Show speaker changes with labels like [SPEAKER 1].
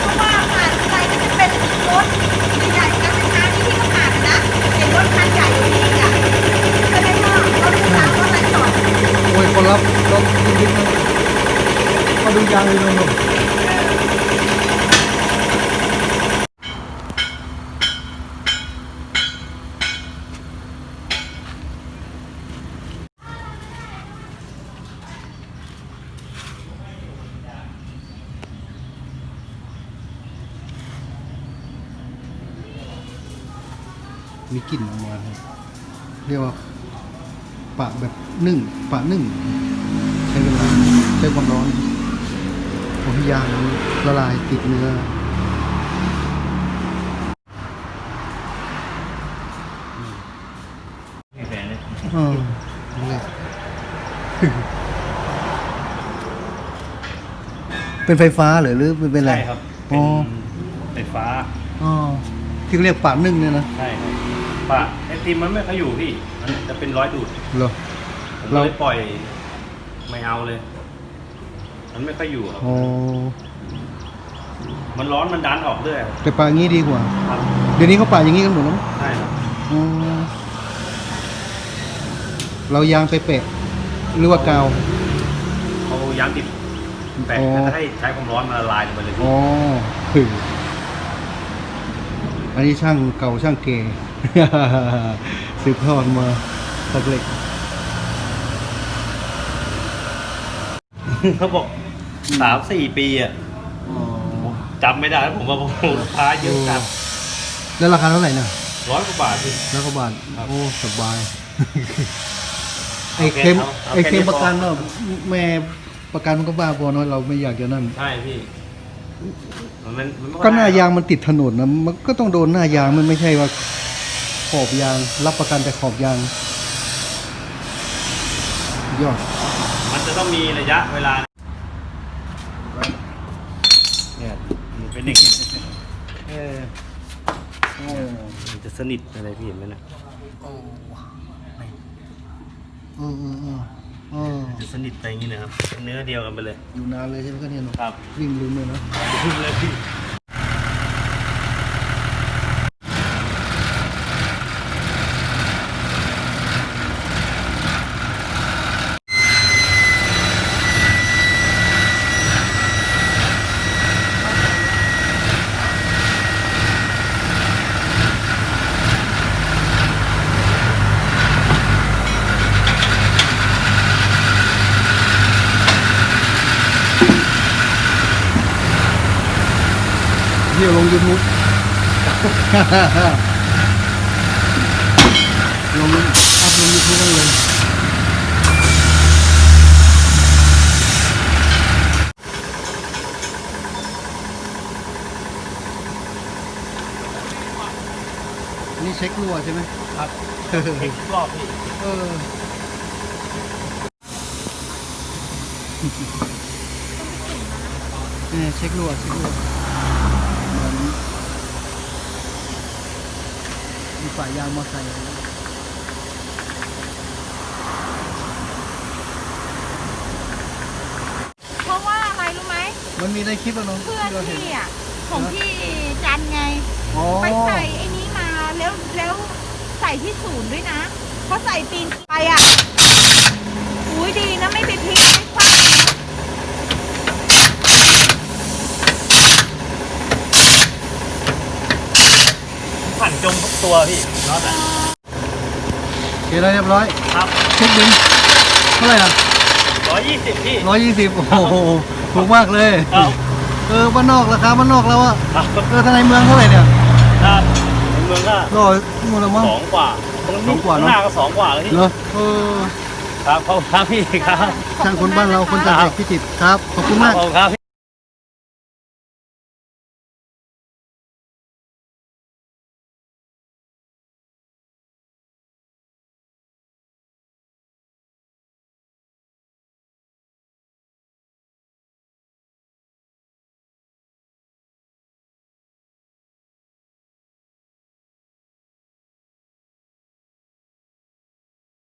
[SPEAKER 1] เพราะว่าผ่านไปก็จะเป็นรถใหญ่ๆนะแม่ค้าที่ที่เขาผ่านนะเห็รถคันใหญ่อยู่นี่อะใช่ไหมพ่อรถสาวรถอะไรจอด
[SPEAKER 2] โอ้ยคนรับรถยิบๆนมาดูยางเลยนุ่มๆ มีกลิ่นออกมาครับเรียกว่าปะแบบนึ่งปะนึ่ง ใช้เวลาใช้ความร้อนของยางละลายติดเนื้อ
[SPEAKER 3] ไม่แพงเลยอ
[SPEAKER 2] ืมนี่แหละเป็นไฟฟ้าเหรือหรือเป็นอะไรใช่
[SPEAKER 3] ครับ เป็อ๋นอไฟฟ้า
[SPEAKER 2] อ๋อที่เขาเรียกปะนึ่งเนี่ยนะ
[SPEAKER 3] ใช่ครับ ปะไอติมมันไม่ค่อยอยู่พี่ มันจะเป็นร้อยดูด
[SPEAKER 2] เหรอ
[SPEAKER 3] ผมเรา เลยปล่อย ไม่เอาเลย มันไม่ค่อยอยู่ครับอ๋อมันร้อนมันดันออกเรื่อยครับ
[SPEAKER 2] แต่ปะอย่างนี้ดีกว่า
[SPEAKER 3] ครับ
[SPEAKER 2] เดี๋ยวนี้เขาปะอย่างนี้กันหมดแล้วมั้ง
[SPEAKER 3] ใช่ครับ
[SPEAKER 2] อ๋อเรายางไปเปะหรือว่ากาว
[SPEAKER 3] เขาย้ำติด
[SPEAKER 2] แปะอ๋อ แล้วก็
[SPEAKER 3] ให้ใช้ความร้อนมาละลายลงไปเลยพี่อ๋อ
[SPEAKER 2] คือ อันนี้ช่างเก่าช่างเกสืบทอดมาตักเหล็ก
[SPEAKER 3] เขาบอก
[SPEAKER 2] สาม
[SPEAKER 3] สี่ปีอะ
[SPEAKER 2] ผม
[SPEAKER 3] จำไม่ได้แล้วผมว่าผมลูกค้าเยอะจัด
[SPEAKER 2] แล้วราคาเท่าไหร่นะ
[SPEAKER 3] ร้อยกว่าบาทพี่
[SPEAKER 2] แล้วก็บาทครับโอ้สบาย
[SPEAKER 3] ไอ้โอเคเค็มเอาเอาไอ้เค็มแค่นี้ประกันพอเนาะ
[SPEAKER 2] แม่ประกันมันก็บ้าพอเนาะเราไม่อยากจะนั่น
[SPEAKER 3] ใช่พี่ มันมันมัก็หน้ายาง
[SPEAKER 2] มันติดถนนนะมันก็ต้องโดนหน้ายางมันไม่ใช่ว่าขอบยาง รับประกันแต่ขอบยาง ยอด
[SPEAKER 3] มันจะต้องมีระยะเวลา เนี่ยมันเป็นอย่างนี้เออ
[SPEAKER 2] โอ้
[SPEAKER 3] มันจะสนิทอะไรพี่เห็นไหมนะ
[SPEAKER 2] โอ้เออเออเออเออจ
[SPEAKER 3] ะสนิทไปอย่างนี้นะครับเป็นเนื้อเดียวกันไปเลย
[SPEAKER 2] อยู่นานเลยใช่ไหมก็เนี่ยเนาะ
[SPEAKER 3] ครับ
[SPEAKER 2] วิ่งลืมเลยเนาะ
[SPEAKER 3] พึ่งเลยพี่
[SPEAKER 2] ที่ยวลงยูทูบลงอัพลงยูทูบได้เลยนี่เช็ครั่วใช่ไหม
[SPEAKER 3] ครับเออเช็ครอบพี่
[SPEAKER 2] เออเนี่ยเช็ครั่วเช็ครั่ว เหมือนมีฝ่ายยางมาใส่
[SPEAKER 1] เพราะว่าอะไรรู้ไหม
[SPEAKER 2] มันมีในคลิปแล้วเนาะเพื่อนที่เราเห็นพี่
[SPEAKER 1] อะของพี่จันไง
[SPEAKER 2] อ๋อไปใส่
[SPEAKER 1] ไอ้นี้มาแล้วแล้วใส่ที่ศูนย์ด้วยนะเพราะใส่ปีนไปอะอุ้ยดีนะไม่ไปพลิกไม่คว่
[SPEAKER 3] ำ ผ่านจมทุก ตัวพี่น็อตอะโอ
[SPEAKER 2] เคแล้วเรียบร้อย
[SPEAKER 3] ครับ
[SPEAKER 2] เช็คบินเท่าไหร่อะ
[SPEAKER 3] ร้อยยี่สิบพี่
[SPEAKER 2] ร้อยยี่สิบโอ้โหถูกมากเลยครับ เออบ้านนอกราคาบ้านนอกแล้วอะ
[SPEAKER 3] ครับ
[SPEAKER 2] เออทางในเมืองเท่าไหร่เนี่ย
[SPEAKER 3] ครับในเมืองก็
[SPEAKER 2] ร้อยหมดแล้วมั้ง ส
[SPEAKER 3] องกว่าตรงสอนี้งกว่าเนอะข้างหน้าก็สองกว่าแล้วพี่เหรอ
[SPEAKER 2] เออ
[SPEAKER 3] ครับขอบคุณครับพี่ครับ
[SPEAKER 1] ช่างคนบ้านเราคนจาก
[SPEAKER 2] เด็กพิจิตรครับขอบคุณมาก ขอบ
[SPEAKER 3] คุณครับ